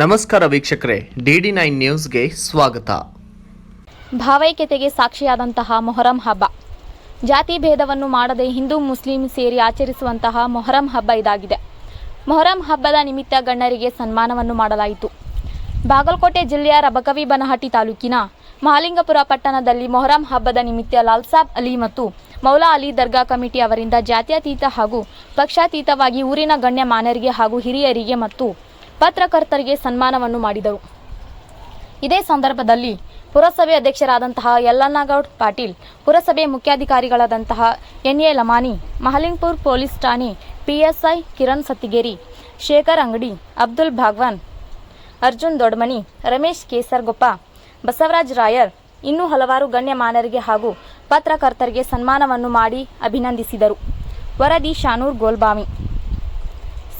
ನಮಸ್ಕಾರ ವೀಕ್ಷಕರೇ DD nine ನ್ಯೂಸ್ಗೆ ಸ್ವಾಗತ. ಭಾವೈಕ್ಯತೆಗೆ ಸಾಕ್ಷಿಯಾದಂತಹ ಮೊಹರಂ ಹಬ್ಬ. ಜಾತಿ ಭೇದವನ್ನು ಮಾಡದೆ ಹಿಂದೂ, ಮುಸ್ಲಿಂ ಸೇರಿ ಆಚರಿಸುವಂತಹ ಮೊಹರಂ ಹಬ್ಬ ಇದಾಗಿದೆ. ಮೊಹರಂ ಹಬ್ಬದ ನಿಮಿತ್ತ ಗಣ್ಯರಿಗೆ ಸನ್ಮಾನವನ್ನು ಮಾಡಲಾಯಿತು. ಬಾಗಲಕೋಟೆ ಜಿಲ್ಲೆಯ ರಬಕವಿ ಬನಹಟ್ಟಿ ತಾಲೂಕಿನ ಮಹಾಲಿಂಗಪುರ ಪಟ್ಟಣದಲ್ಲಿ ಮೊಹರಂ ಹಬ್ಬದ ನಿಮಿತ್ತ ಲಾಲ್ಸಾಬ್ ಅಲಿ ಮತ್ತು ಮೌಲಾ ಅಲಿ ದರ್ಗಾ ಕಮಿಟಿ ಅವರಿಂದ ಜಾತ್ಯತೀತ ಹಾಗೂ ಪಕ್ಷಾತೀತವಾಗಿ ಊರಿನ ಗಣ್ಯ ಮಾನ್ಯರಿಗೆ ಹಾಗೂ ಹಿರಿಯರಿಗೆ ಮತ್ತು ಪತ್ರಕರ್ತರಿಗೆ ಸನ್ಮಾನವನ್ನು ಮಾಡಿದರು. ಇದೇ ಸಂದರ್ಭದಲ್ಲಿ ಪುರಸಭೆ ಅಧ್ಯಕ್ಷರಾದಂತಹ ಯಲ್ಲನಗೌಡ್ ಪಾಟೀಲ್, ಪುರಸಭೆ ಮುಖ್ಯಾಧಿಕಾರಿಗಳಾದಂತಹ N A Lamani Mahalingpur police ಠಾಣೆ ಪಿಎಸ್ಐ ಕಿರಣ್ ಸತ್ತಿಗೇರಿ, ಶೇಖರ್ ಅಂಗಡಿ ಅಬ್ದುಲ್ ಭಾಗ್ವಾನ್, ಅರ್ಜುನ್ ದೊಡ್ಮನಿ, ರಮೇಶ್ ಕೇಸರ್ಗೊಪ್ಪ ಬಸವರಾಜ್ ರಾಯರ್ ಇನ್ನೂ ಹಲವಾರು ಗಣ್ಯಮಾನರಿಗೆ ಹಾಗೂ ಪತ್ರಕರ್ತರಿಗೆ ಸನ್ಮಾನವನ್ನು ಮಾಡಿ ಅಭಿನಂದಿಸಿದರು. ವರದಿ ಶಾನೂರ್ ಗೋಲ್ಬಾಮಿ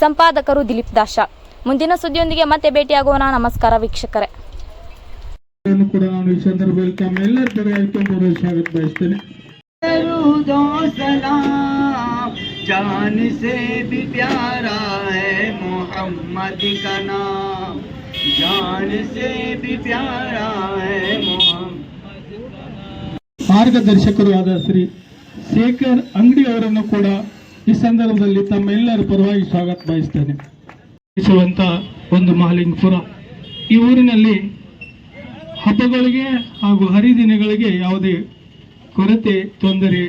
ಸಂಪಾದಕರು ದಿಲೀಪ್ ದಾಶ. ಮುಂದಿನ ಸುದ್ದಿಯೊಂದಿಗೆ ಮತ್ತೆ ಭೇಟಿಯಾಗೋಣ ನಮಸ್ಕಾರ ವೀಕ್ಷಕರೇ ನಾನು ಕೂಡ ನಾನು ಈ ಸಂದರ್ಭದಲ್ಲಿ ತಮ್ಮೆಲ್ಲರ ಪರವಾಗಿ ತುಂಬ ಸ್ವಾಗತ ಬಯಸ್ತೇನೆ दो सलाम जान से भी प्यारा है मोहम्मद का नाम जान से भी प्यारा है मोहम्मद ಮಾರ್ಗದರ್ಶಕರು ಆದ ಶ್ರೀ ಶೇಖರ್ ಅಂಗಡಿ ಅವರನ್ನು ಕೂಡ ಈ ಸಂದರ್ಭದಲ್ಲಿ ತಮ್ಮೆಲ್ಲರ ಪರವಾಗಿ ಸ್ವಾಗತ ಬಯಸ್ತೇನೆ ಇಸುವಂತ ಒಂದು ಮಹಾಲಿಂಗಪುರ ಈ ಊರಿನಲ್ಲಿ ಹಬ್ಬಗಳಿಗೆ ಹಾಗೂ ಹರಿದಿನಗಳಿಗೆ ಯಾವುದೇ ಕೊರತೆ, ತೊಂದರೆ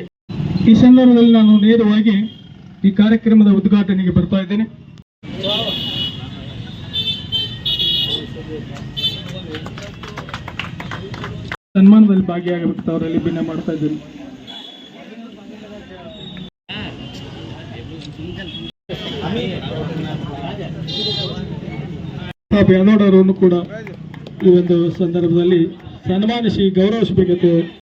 ಈ ಸಂದರ್ಭದಲ್ಲಿ ನಾನು ನೇರವಾಗಿ ಈ ಕಾರ್ಯಕ್ರಮದ ಉದ್ಘಾಟನೆಗೆ ಬರ್ತಾ ಇದ್ದೇನೆ. ಸನ್ಮಾನದಲ್ಲಿ ಭಾಗಿಯಾಗಬೇಕು ಅವರಲ್ಲಿ ಭಿನ್ನ ಮಾಡ್ತಾ ಇದ್ದೀನಿ. ಯಾದವ್ ಅವರನ್ನು ಕೂಡ ಈ ಒಂದು ಸಂದರ್ಭದಲ್ಲಿ ಸನ್ಮಾನಿಸಿ ಗೌರವಿಸಬೇಕಿತ್ತು